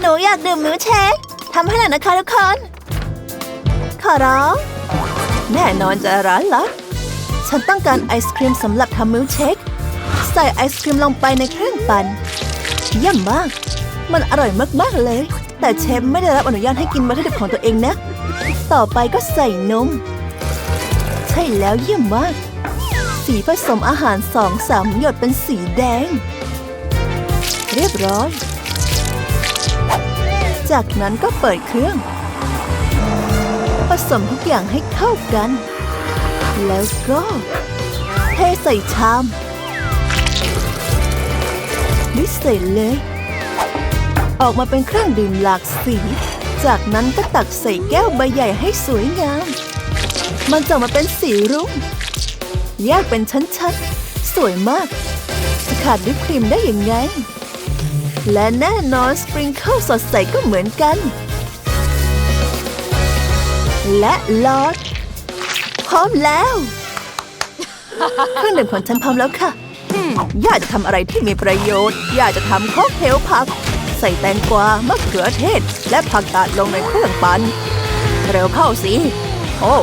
หนูอยากดื่มมิลค์เชคทำให้หน่อยนะคะทุกคน ขอร้อง แน่นอนจะร้านลับฉันต้องการไอศครีมสำหรับทำมิลค์เชค ใส่ไอศครีมลงไปในเครื่องปั่นเยี่ยมมาก มันอร่อยมากๆเลย แต่เชฟไม่ได้รับอนุญาตให้กินวัตถุดิบของตัวเองนะ ต่อไปก็ใส่นม ใช่แล้วเยี่ยมมาก สีผสมอาหารสองสามหยดเป็นสีแดง เรียบร้อย จากนั้นก็เปิดเครื่อง ผสมทุกอย่างให้เข้ากัน แล้วก็เทใส่ชามวิเศษเลย ออกมาเป็นเครื่องดื่มหลากสี จากนั้นก็ตักใส่แก้วใบใหญ่ให้สวยงาม มันจะมาเป็นสีรุ้งแยกเป็นชั้นๆ สวยมาก ขาดวิปครีมได้ยังไง และแน่นอนสปริงเกิลสดใสก็เหมือนกัน และลอดพร้อมแล้ว เครื่องดื่มของฉันพร้อมแล้วค่ะย่าจะทำอะไรที่มีประโยชน์ ย่าจะทำค็อกเทลผัก ใส่แตงกวามะเขือเทศ และผักกาดลงในเครื่องปั่นเร็วเข้าสิ โอ้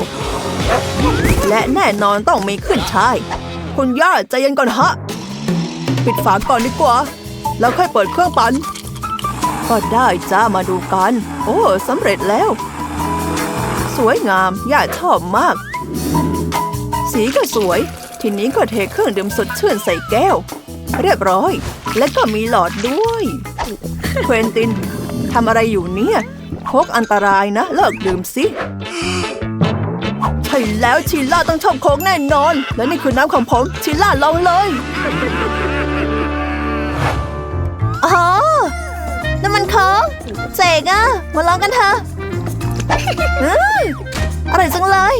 และแน่นอนต้องมีขึ้นชาย คุณย่าใจเย็นก่อนฮะ ปิดฝาก่อนดีกว่า แล้วค่อยเปิดเครื่องปั่นก็ได้จ้ามาดูกัน โอ้สำเร็จแล้ว สวยงามย่าชอบมาก สีก็สวย ทีนี้ก็เทเครื่องดื่มสดชื่นใส่แก้ว เรียบร้อย และก็มีหลอดด้วยเควินตินทำอะไรอยู่เนี่ยโคกอันตรายนะ เลิกดื่มสิใช่แล้วชิล่าต้องชอบโคกแน่นอน และนี่คือน้ำของผมชิล่าลองเลย อ๋อน้ำมันโค้กเจ๋งอะมาลองกันเถอะอร่อยจังเลย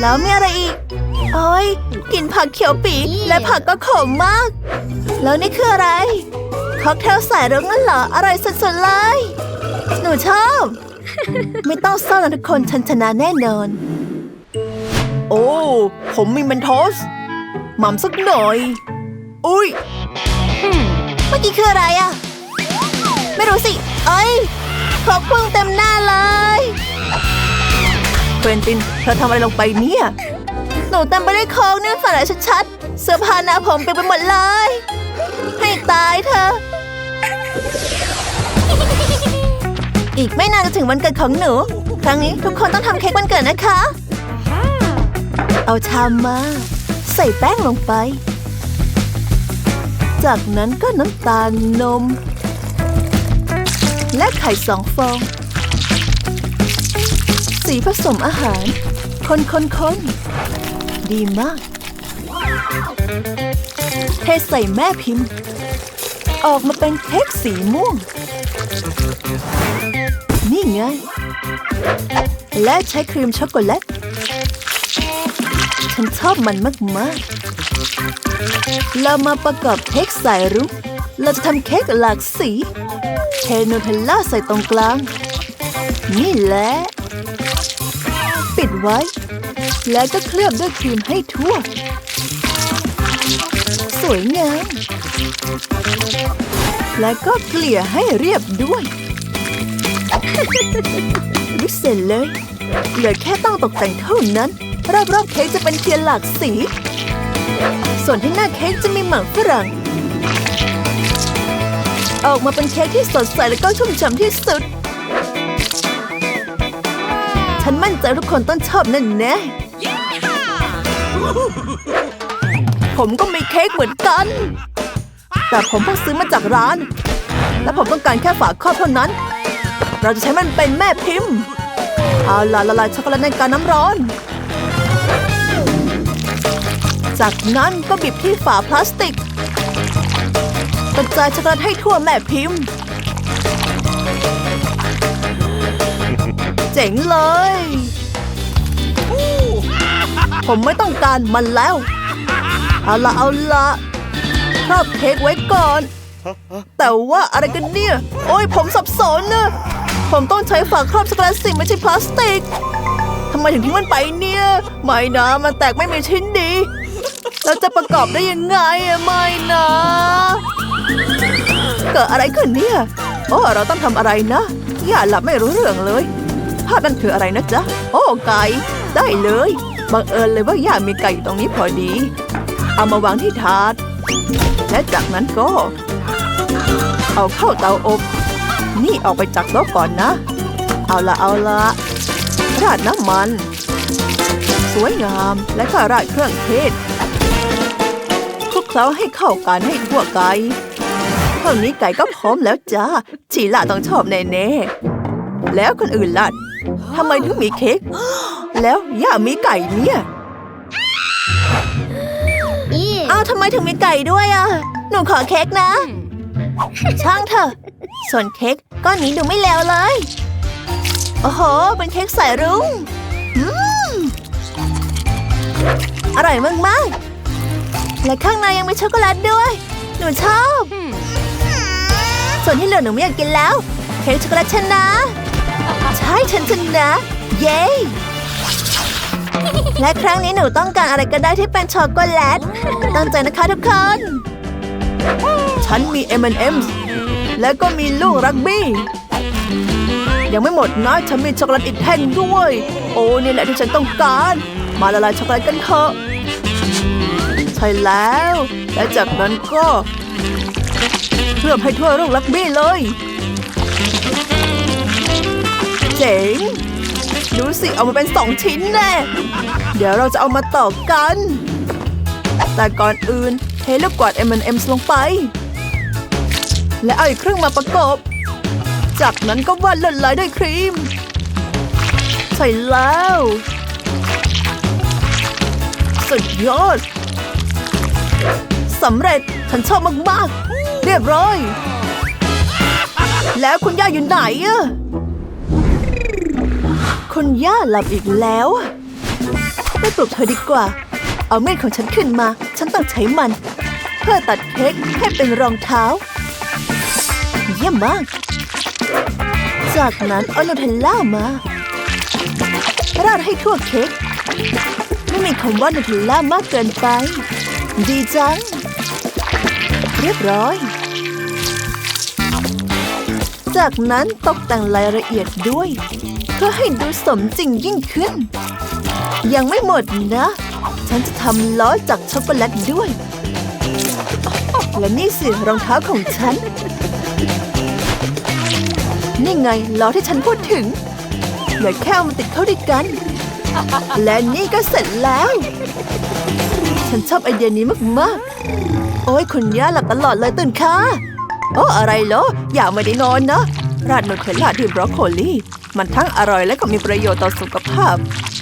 แล้วมีอะไรอีก โอ้ยกินผักเขียวปีกและผักก็ขมมาก แล้วนี่คืออะไร ค็อกเทลใส่รุ้งนั่นเหรอ อร่อยสุดๆเลย หนูชอบ ไม่ต้องเศร้านะทุกคนฉันชนะแน่นอน โอ้ ผมมีเมนทอสหม่ำสักหน่อย อุ้ย เมื่อกี้คืออะไรอะไม่รู้สิ เอ้ยครกพุ่งเต็มหน้าเลยเควินติน เธอทำอะไรลงไปเนี่ย หนูเต็มไปด้วยโค้งเนี่ยฝันอะไรชัดๆ เสื้อผ้าหน้าผมเปียกไปหมดเลย ให้ตายเธอะอีกไม่นานจะถึงวันเกิดของหนู ครั้งนี้ทุกคนต้องทำเค้กวันเกิดนะคะ เอาชามมา ใส่แป้งลงไป จากนั้นก็น้ำตาลนม และไข่สองฟอง สีผสมอาหาร คนคนคนดีมาก เทใส่แม่พิมพ์ ออกมาเป็นเค้กสีม่วง นี่ไง และใช้ครีมช็อกโกแลต ฉันชอบมันมากๆ เรามาประกอบเค้กสายรุ้งเราจะทำเค้กหลากสี เทนูเทลล่าใส่ตรงกลาง นี่แหละ ปิดไว้ แล้วก็เคลือบด้วยครีมให้ทั่ว สวยงาม แล้วก็เกลี่ยให้เรียบด้วย วิเศษเลย เหลือแค่ต้องตกแต่งเท่านั้น รอบๆเค้กจะเป็นเทียนหลากสี ส่วนที่หน้าเค้กจะมีหมากฝรั่ง ออกมาเป็นเค้กที่สดใสและก็ชุ่มฉ่ำที่สุด ฉันมั่นใจทุกคนต้องชอบแน่แน่ๆผมก็มีเค้กเหมือนกัน แต่ผมเพิ่งซื้อมาจากร้าน และผมต้องการแค่ฝาครอบเท่านั้น เราจะใช้มันเป็นแม่พิมพ์ เอาล่ะละลายช็อกโกแลตในกาน้ำร้อน จากนั้นก็บีบที่ฝาพลาสติกกระจายช็อกโกแลตให้ทั่วแม่พิมพ์ เจ๋งเลย ผมไม่ต้องการมันแล้ว เอาละเอาละครอบเค้กไว้ก่อน แต่ว่าอะไรกันเนี่ย โอ้ยผมสับสนนะผมต้องใช้ฝาครอบช็อกโกแลตสิไม่ใช่พลาสติกทำไมถึงทิ้งมันไปเนี่ย ไม่นะ มันแตกไม่มีชิ้นดี แล้วจะประกอบได้ยังไงอะไม่นะ เกิดอะไรขึ้นเนี่ย โอ้ เราต้องทำอะไรนะ อย่าหลับไม่รู้เรื่องเลยภาพนั่นคืออะไรนะจ๊ะ โอ้ ไก่ ได้เลย บังเอิญเลยว่าย่ามีไก่อยู่ตรงนี้พอดี เอามาวางที่ถาด และจากนั้นก็ เอาเข้าเตาอบ นี่ออกไปจากโต๊ะก่อนนะ เอาละเอาละราดน้ำมัน สวยงามและก็ราดเครื่องเทศ เคล้าให้เข้ากันให้ทั่วไก่เท่านี้ไก่ก็พร้อมแล้วจ้าชีล่าต้องชอบแน่ๆแล้วคนอื่นล่ะทำไมถึงมีเค้กแล้วย่ามีไก่เนี่ยอ้าวทำไมถึงมีไก่ด้วยอะหนูขอเค้กนะ ช่างเถอะ ส่วนเค้กก้อนนี้ดูไม่เลวเลย โอ้โห เป็นเค้กใส่รุ้งอืมอร่อยมากๆ และข้างในยังมีช็อกโกแลตด้วย หนูชอบ ส่วนที่เหลือหนูไม่อยากกินแล้ว เค้กช็อกโกแลตชนะ ใช่ฉันชนะ เย้ และครั้งนี้หนูต้องการอะไรก็ได้ที่เป็นช็อกโกแลต ตั้งใจนะคะทุกคน ฉันมี M&M's และก็มีลูกรักบี้ ยังไม่หมดนะฉันมีช็อกโกแลตอีกแท่งด้วย โอ้นี่แหละที่ฉันต้องการ มาละลายช็อกโกแลตกันเถอะ ใช่แล้ว และจากนั้นก็เคลือบให้ทั่วลูกรักบี้เลย เจ๋ง ดูสิ เอามาเป็นสองชิ้นแน่เดี๋ยวเราจะเอามาต่อกัน แต่ก่อนอื่นเทลูกกวาด M&M ลงไป และเอาอีกครึ่งมาประกบ จากนั้นก็วาดลวดลายด้วยครีม ใช่แล้ว สุดยอด สำเร็จ ฉันชอบมากๆ เรียบร้อย แล้วคุณย่าอยู่ไหนอะคุณย่าหลับอีกแล้วอะไปปลุกเธอดีกว่า เอาเมีดของฉันขึ้นมา ฉันต้องใช้มัน เพื่อตัดเค้กให้เป็นรองเท้า เยี่ยมมาก จากนั้นเอานูเทลล่ามา ราดให้ทั่วเค้กไม่มีคำว่าโนเทลล่ามากเกินไป ดีจัง เรียบร้อย จากนั้นตกแต่งรายละเอียดด้วย เพื่อให้ดูสมจริงยิ่งขึ้น ยังไม่หมดนะ ฉันจะทำล้อจากช็อกโกแลตด้วย และนี่สิรองเท้าของฉัน นี่ไงล้อที่ฉันพูดถึงเหลือแค่เอามาติดเข้าด้วยกัน และนี่ก็เสร็จแล้ว ฉันชอบไอเดียนี้มาก ๆ โอ้ยคุณย่าหลับตลอดเลยตื่นค่ะโอ้อะไรเหรออย่าไม่ได้นอนนะ ราดนูเทลล่าที่บรอกโคลีมันทั้งอร่อยและก็มีประโยชน์ต่อสุขภาพ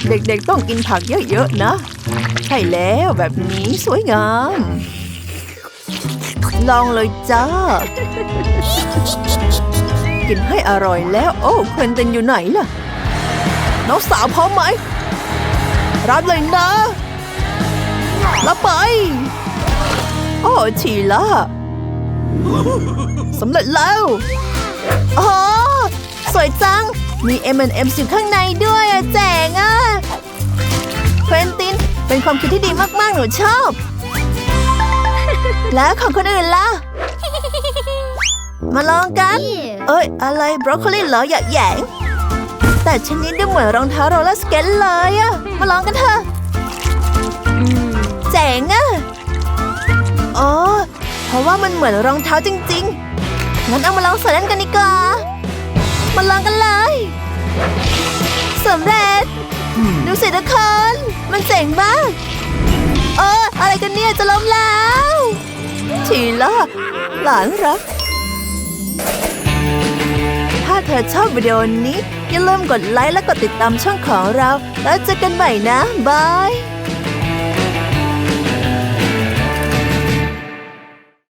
เด็กๆต้องกินผักเยอะๆนะ ใช่แล้วแบบนี้สวยงาม ลองเลยจ้า กินให้อร่อยแล้ว โอ้เควินตินอยู่ไหนล่ะ น้องสาวพร้อมไหมรับเลยนะรับไป โอ้ชีล่าสำเร็จแล้วอ๋อสวยจัง มี M&M อยู่ข้างในด้วยอะแจ๋งอะเควินตินเป็นความคิดที่ดีมากๆ หนูชอบ แล้วของคนอื่นล่ะ มาลองกัน เอ้ย อะไรบรอกโคลีเหรออย่าแหยงแต่ชนิดดูเหมือนรองเท้าโรลเลอร์สเก็ตเลยอะมาลองกันเถอะ ว่ามันเหมือนรองเท้าจริงๆ งั้นเอามาลองใส่เล่นกันดีกว่า มาลองกันเลยสำเร็จ ดูสิทุกคน มันเจ๋งมาก เออ อะไรกันเนี่ยจะล้มแล้วชีล่าหลานรัก ถ้าเธอชอบวิดีโอนี้ อย่าลืมกดไลค์และกดติดตามช่องของเรา แล้วเจอกันใหม่นะ บาย